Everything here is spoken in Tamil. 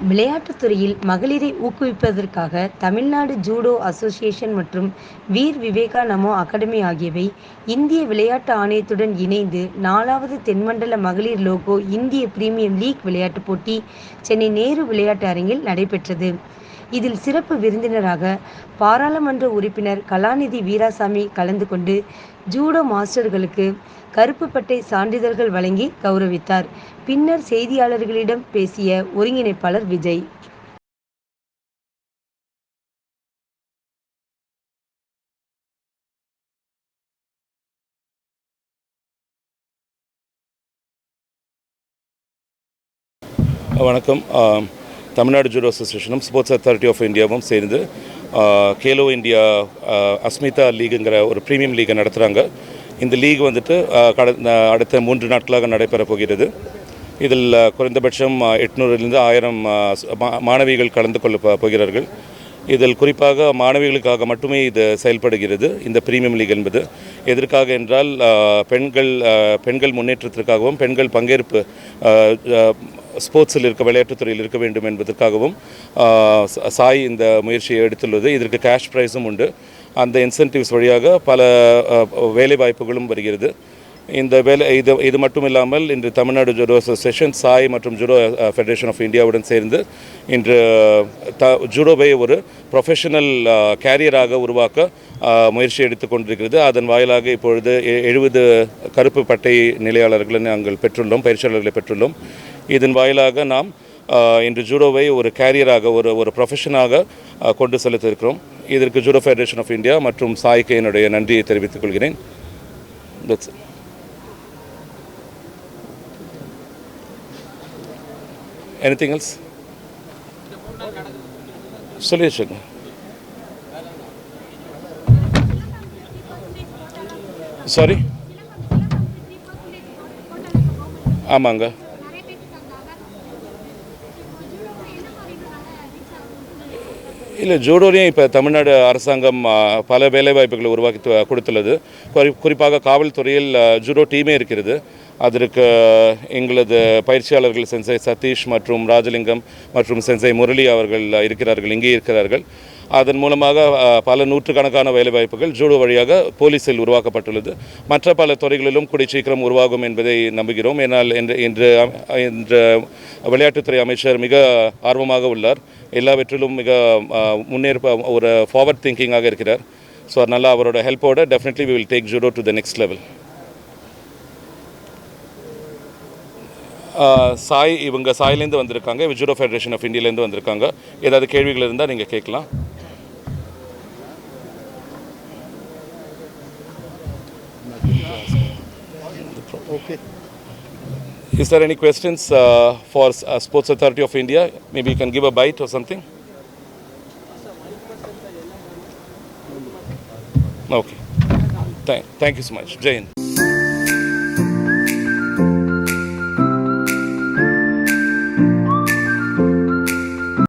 விளையாட்டுத்துறையில் மகளிரை ஊக்குவிப்பதற்காக தமிழ்நாடு ஜூடோ அசோசியேஷன் மற்றும் வீர் விவேகா நமோ அகாடமி ஆகியவை இந்திய விளையாட்டு ஆணையத்துடன் இணைந்து நாலாவது தென்மண்டல மகளிர் லோகோ இந்திய பிரீமியம் லீக் விளையாட்டுப் போட்டி சென்னை நேரு விளையாட்டு அரங்கில் நடைபெற்றது. இதில் சிறப்பு விருந்தினராக பாராளுமன்ற உறுப்பினர் கலாநிதி வீராசாமி கலந்து கொண்டு ஜூடோ மாஸ்டர்களுக்கு கருப்பு பட்டை சான்றிதழ்கள் வழங்கி கௌரவித்தார் பின்னர் செய்தியாளர்களிடம் பேசிய ஒருங்கிணைப்பாளர் விஜய். வணக்கம் தமிழ்நாடு ஜூடோ அசோசியேஷனும் ஸ்போர்ட்ஸ் அத்தாரிட்டி ஆஃப் இந்தியாவும் சேர்ந்து கேலோ இந்தியா அஸ்மிதா லீகுங்கிற ஒரு ப்ரீமியம் லீகை நடத்துகிறாங்க இந்த லீக் வந்துட்டு கட கடந்த அடுத்த மூன்று நாட்களாக நடைபெற போகிறது. இதில் குறைந்தபட்சம் எட்நூறுலேருந்து ஆயிரம் மாணவிகள் கலந்து கொள்ள போகிறார்கள். இதில் குறிப்பாக மாணவிகளுக்காக மட்டுமே இது செயல்படுகிறது இந்த பிரீமியம் லீக் என்பது. எதற்காக என்றால் பெண்கள் பெண்கள் முன்னேற்றத்திற்காகவும் பெண்கள் பங்கேற்பு ஸ்போர்ட்ஸில் இருக்க விளையாட்டுத் துறையில் இருக்க வேண்டும் என்பதற்காகவும் சாய் இந்த முயற்சியை எடுத்துள்ளது. இதற்கு கேஷ் ப்ரைஸும் உண்டு. அந்த இன்சென்டிவ்ஸ் வழியாக பல வேலை வாய்ப்புகளும் வருகிறது. இந்த வேலை இது இது மட்டும் இல்லாமல் இன்று தமிழ்நாடு ஜூடோ அசோசியேஷன் சாய் மற்றும் ஜூடோ ஃபெடரேஷன் ஆஃப் இந்தியாவுடன் சேர்ந்து இன்று த ஜூடோவை ஒரு ப்ரொஃபஷனல் கேரியராக உருவாக்க முயற்சி எடுத்துக்கொண்டிருக்கிறது அதன் வாயிலாக இப்பொழுது எழுபது கருப்பு பட்டை நிலையாளர்களை நாங்கள் பெற்றுள்ளோம் பயிற்சியாளர்களை பெற்றுள்ளோம். இதன் வாயிலாக நாம் இன்று ஜூடோவை ஒரு கேரியராக ஒரு ஒரு ப்ரொஃபஷனாக கொண்டு செலுத்திருக்கிறோம் இதற்கு ஜூடோ ஃபெடரேஷன் ஆஃப் இந்தியா மற்றும் சாய்க்கு என்னுடைய நன்றியை தெரிவித்துக் கொள்கிறேன் எனிதிங் எல்ஸ் சொல்லிடுச்சுங்க சாரி ஆமாங்க இல்லை ஜூடோலையும் இப்போ தமிழ்நாடு அரசாங்கம் பல வேலைவாய்ப்புகளை உருவாக்கி கொடுத்துள்ளது. குறி- குறிப்பாக காவல்துறையில் ஜூடோ டீமே இருக்கிறது. அதற்கு எங்களது பயிற்சியாளர்கள் சென்சை சதீஷ் மற்றும் ராஜலிங்கம் மற்றும் சென்சை முரளி அவர்கள் இருக்கிறார்கள் இங்கே இருக்கிறார்கள். அதன் மூலமாக பல நூற்றுக்கணக்கான வேலைவாய்ப்புகள் ஜூடோ வழியாக போலீஸில் உருவாக்கப்பட்டுள்ளது. மற்ற பல துறைகளிலும் கூடிய சீக்கிரம் உருவாகும் என்பதை நம்புகிறோம். ஏனால் இன்று இன்று இன்று விளையாட்டுத்துறை அமைச்சர் மிக ஆர்வமாக உள்ளார். எல்லாவற்றிலும் மிக முன்னேற்ப ஒரு ஃபார்வர்ட் திங்கிங்காக இருக்கிறார். ஸோ அதனால் அவரோட ஹெல்ப்போட definitely we will take judo to the next level SAI இவங்க சாயிலேருந்து வந்திருக்காங்க. ஜூடோ ஃபெடரேஷன் ஆஃப் இந்தியாலேருந்து வந்திருக்காங்க. ஏதாவது கேள்விகள் இருந்தால் நீங்கள் கேட்கலாம். Okay. Is there any questions uh, for uh, Sports Authority of India? Maybe you can give a bite or something. Okay. Thank, thank you so much. Hind.